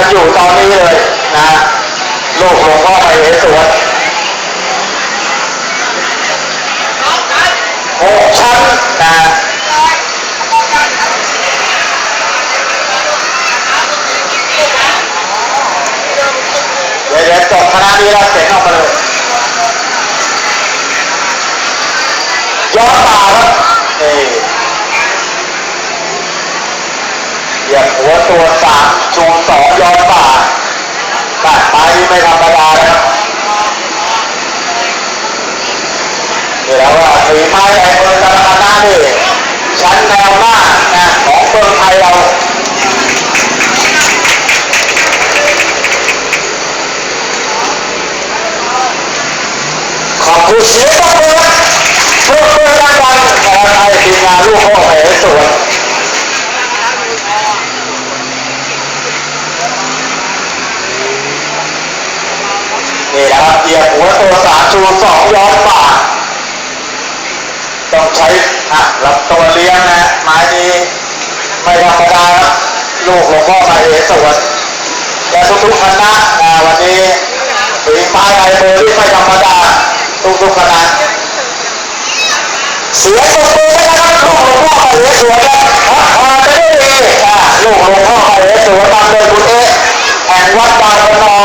กันอยู่ตอนนี้เลยนะลูกหลวงพ่อไปเหสวนหกชั้นนะเดี๋ยวจบคณะนี้แล้วเสร็จออกมาเลยย้อนป่าครับนี่เหยียบหัวตัวสามชูสอ งย้อนป่าแต่ไปไม่ธรรมดานะครับนี่แล้วว่าฝีไม้ลายมือแต่ละคณะนี่ชั้นแนวหน้านะของเมืองไทยเราขอบคุณเสียงปรบมือ ยียบหัวตัวสามชูสองย้อนปากต้องใช้อะลำตัวเลี้ยงนะไม้นี้ไม่ธรรมดาลูกหลวงพ่อสาเอสวดและทุกทุกคณะนะวันนี้ถึงไม้ไอโบอที่ไม่ธรรมดาทุกทุกคณะเสียงปรบมือนะครับลูกหลวงพ่อมาเอสวดนะพอจะได้ดีลูกหลวงพ่อมาเอสวดตามเลยคุณเอ๊แห่งวัดบางกระนอ